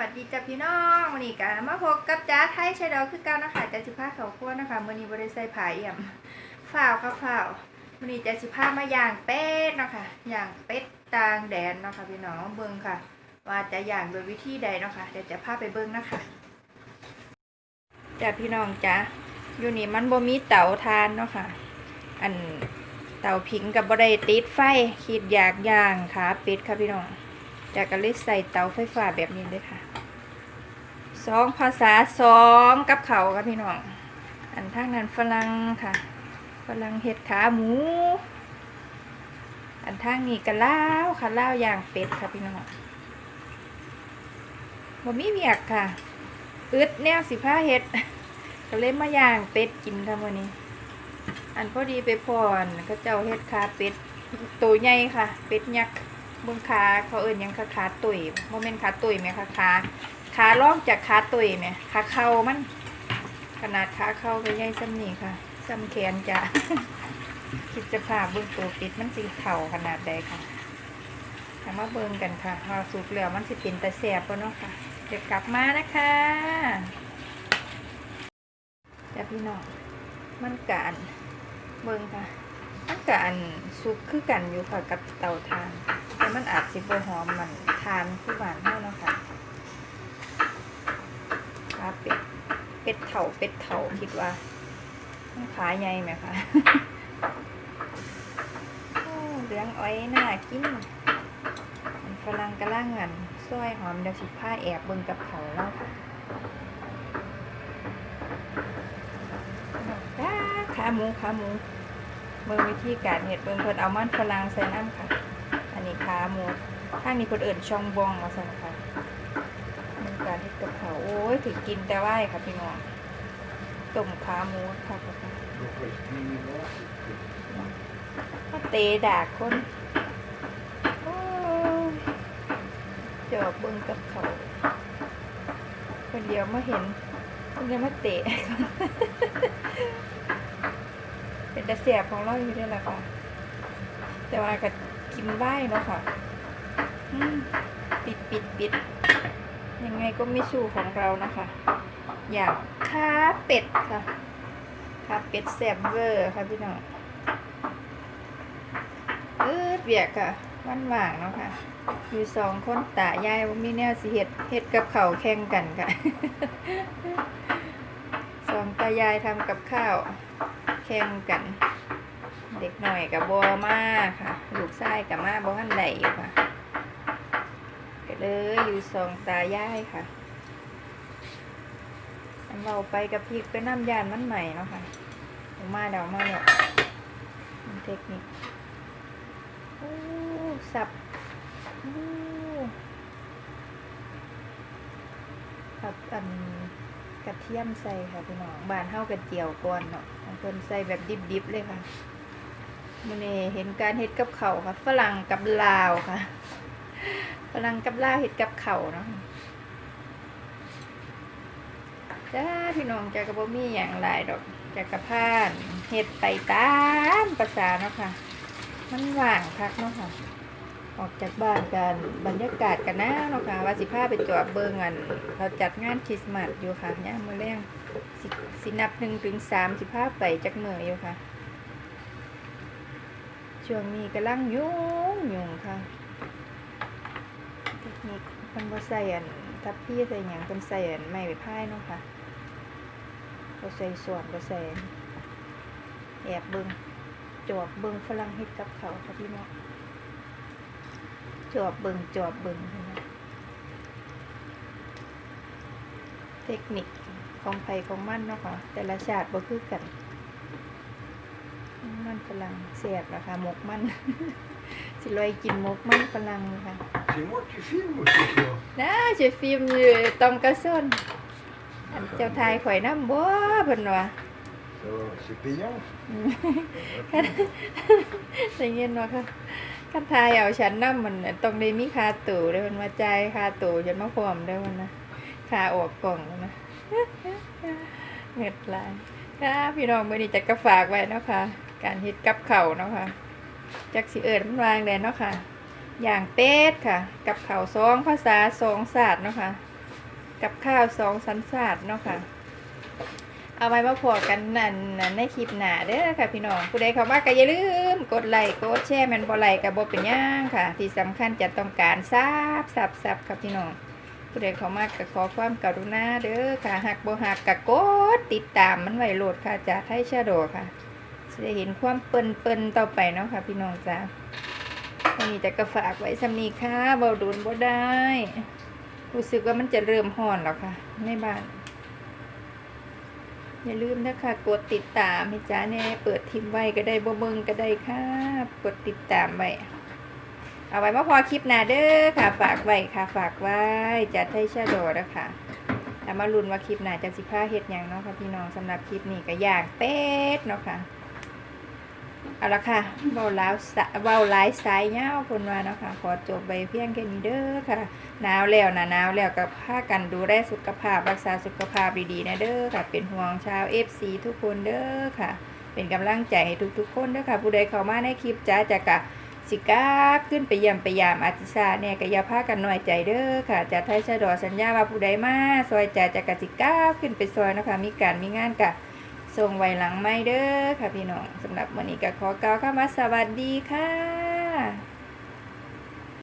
วัสดีจ้าพี่น้องวันนี้กันมาพบกับจ้าไทยชายดาวคือเกันนะคะจ้าสิพาเขาคั่วนะคะมื่อนี้บริใส่ผาเอี่ยมฝ้าวข้าวฝ้าวมือนี้จ้าสิพามาย่างเป็ดนะคะย่างเป็ดตางแดนนะคะพี่น้องเบิ่งค่ะ ว่าจะย่างโดยวิธีใดนะคะเดี๋ยวจะพาไปเบิ่งนะคะจ้าพี่น้องจ้าอยู่นี่มันบ่มีเตาทานเนาะค่ะ อันเตาผิงกับบได้ติดไฟคิดอยากย่างขาเป็ดค่ะพี่น้อง จากก็เลยใส่เตาไฟฟ้าแบบนี้เลยค่ะสองภาษาสองกับเขาค่ะพี่น้องอันทางนั้นฝรั่งค่ะฝรั่งเห็ดขาหมู อันทางนี้กะล้าวค่ะล้าวย่างเป็ดค่ะพี่น้องบ่มีเมียกค่ะอึดแนวสิผ้าเห็ดก็เลยมาย่างเป็ดกินค่ะวันนี้ อันพอดีไปพรก็เจ้าเห็ดขาเป็ดตัวใหญ่ค่ะ เป็ดยักษ์ เบิ่งขาเขาเอิ้นยังขาขาตุยโมเมนขาตุยไหมขาขาขาล่องจากขาตุยไหมขาเข่ามัน ขนาดขาเข่าไปใหญ่ซ้ำนี่ค่ะซ้ำแขนจะคิดจะพาเบิ่งตัวปิดมันสิเข่าขนาดใดค่ะถามมาเบิ่งกันค่ะพอสุกแล้วมันสิเป็นตะแสบปะเนาะค่ะเดี๋ยวกลับมานะคะจ้าพี่น้องมันกันเบิ่งค่ะ มันกอันสุกคือกันอยู่ค่ะกับเตาทานแต่มันอาจสิบหอมมันทานคือหวานเท่าเนาะค่ะขาเป็ดเป็ดเถาเป็ดเถาคิดว่าขาใหญ่ไหมคะโอ้เหลืองอ้อยน่ากินฝรั่งกระล่างเงินซอยหอมเดี๋ยวสิผ้าแอบเบิ่งกับเขาแล้วค่ะขาหมูขาหมู เบิ่งวิธีการเห็ดเบิ่งเพิ่นเอามันฝรั่งใส่น้ำค่ะ อันนี้ขาหมูข้างนี้เพิ่นอิ่นช่องบองมาใส่ค่ะมีการเห็ดกับเขาโอ้ยถือกินแต่ว่าค่ะพี่น้องต้มขาหมูค่ะค่ะค่ะก็เตะดากคนโอ้ยจอบเบิ่งกับเขาคนเดียวมาเห็นคนเดียวมาเตะ เป็นตะเสียบของเราอยู่ด้วยล่ะค่ะ แต่ว่าก็กินได้เนาะค่ะปิดปิดปิดยังไงก็ไม่สู้ของเรานะคะ อยากขาเป็ดค่ะขาเป็ดแซ่บเวอร์ค่ะพี่น้องเออเบียกค่ะวันว่างเนาะค่ะอยู่สองคนตายายว่ามีแนวสิเห็ดเห็ดกับเข่าแข่งกันค่ะสองตายายทำกับข้าว แข่งกัน เด็กหน่อยกับบัวมากค่ะ ลูกชายกับมาบัวหันใดอยู่ค่ะก็เลยอยู่สองตายายค่ะอันเราไปกับพริกไปน้ำยานมันใหม่เนาะค่ะมาเดามาเนี่ยมันเทคนิคโอ้สับโอ้สับอัน กระเทียมใส่ค่ะพี่น้องบานเฮากระเจียวก่อนเนาะของเพิ่นใส่แบบดิบๆเลยค่ะมื้อนี้เห็นการเฮ็ดกับเขาค่ะ ฝรั่งกับลาวค่ะ ฝรั่งกับลาวเฮ็ดกับเขาเนาะจ้าพี่น้องจากกระบมีหยังหลายดอกจากกระพานเฮ็ดไปตามภาษาเนาะค่ะ มันหว่างคักเนาะค่ะ ออกจากบ้านกันบรรยากาศกันนะเนาะค่ะว่าสิพาไปจอดเบิงอันเราจัดงานคริสต์มาสอยู่ค่ะเนี่ยมือแรงสิสินับหนึ่งถึงสามสิพาไปจากเมืออยู่ค่ะ ช่วงนี้กำลังยุ่งยุ่งค่ะเทคนิคมันบ่ใส่อันทับพี่ใส่หยังเป็นใส่อันไม้ใบพายเนาะค่ะบ่ใส่ส่วนบ่ใส่อันแอบเบิงจอบเบิงฝรั่งเฮ็ดกับเขาค่ะพี่น้อง จอบเบิงจอบเบิงเทคนิคของไผของมันเนาะค่ะ แต่ละชาติบ่คือกัน มันฝรั่งเสียบนะคะหมกมัน สิลอยกินหมกมันฝรั่งค่ะ C'est moi qui filme ou c'est toi นะจะฟิล์มอยู่ตองกระส้นอันเจ้าทายข่อยน้ำบ่เพิ่นว่า Ça va, c'est payant ได้ยินว่าค่ะ คันทายเอาฉันน้ำมันต้องได้มีคาตู่เด้มันมาใจคาตู่ฉันมาพร้อมเด้มันนะคาออกกล่องนะเงิดหลายค่ะพี่น้องมือนี้จะกระฝากไว้เนาะค่ะ การฮ็ดกับเข้าเนาะค่ะจักสิเอิ้นมันวางแดนเนาะค่ะ อย่างเป็ดค่ะ กับเข้าวสองภาษาสองศาสตร์เนาะค่ะ กับข้าวสองสันสาดเนาะค่ะ เอาไว้มาพอกันนั่นนั่นในคลิปหน้าเด้อค่ะพี่น้องผู้ใดเข้ามาก็อย่าลืม กดไลค์กดแชร์แมันบ่ไลค์ก็บ่เป็นหยังค่ะ ที่สำคัญจะต้องการซับซับซับค่ะพี่น้องผู้ใดเข้ามาก็ขอความกรุณาเด้อค่ะหากบ่หักก็กดติดตามมันไว้โหลดค่ะจากไทยชาโดค่ะจะได้เห็นความเปิ้นเปิ้นๆต่อไปเนาะค่ะ พี่น้องจ้าวันนี้จะกระฝากไว้สำนีค่ะเบาดุนบ่ได้รู้สึกว่ามันจะเริ่มห่อนแล้วค่ะในบ้าน อย่าลืมนะคะกดติดตามให้จ้าแน่เปิดทิมไว้ก็ได้บ่เบิงก็ได้ค่ะกดติดตามไว้เอาไว้มาพอคลิปหน้าเด้อค่ะ ฝากไว้ค่ะ ฝากไว้จัดให้ชาโดนะคะแล้วมาลุ้นว่าคลิปหน้าจะสิพาเฮ็ดหยังเนาะค่ะพี่น้องสำหรับคลิปนี้ก็ย่างเป็ดเนาะค่ะ เอาละค่ะเบาแล้วเบาหลายสายเงาคนว่าเนาะค่ะขอจบไปเพียงแค่นี้เด้อค่ะหนาวแล้วนะหนาวแล้วกับพากันดูแลสุขภาพรักษาสุขภาพดีๆนะเด้อค่ะ เป็นห่วงชาว FC ทุกคนเด้อค่ะ เป็นกำลังใจให้ทุกๆ คนเด้อค่ะ ผู้ใดเข้ามาในคลิปจ้าจะกะสิกาขึ้นไปเยี่ยมไปยามอาติซาเนี่ยก็ย่าพากันหน่อยใจเด้อค่ะจะไทยชะดอสัญญาว่าผู้ใดมาซอยจ่าจะกะสิกาขึ้นไปซอยนะคะมีการมีงานกะ ส่งไว้หลังไม่เด้อค่ะพี่น้องสำหรับวันนี้ก็ขอกล่าวคำว่าสวัสดีค่ะ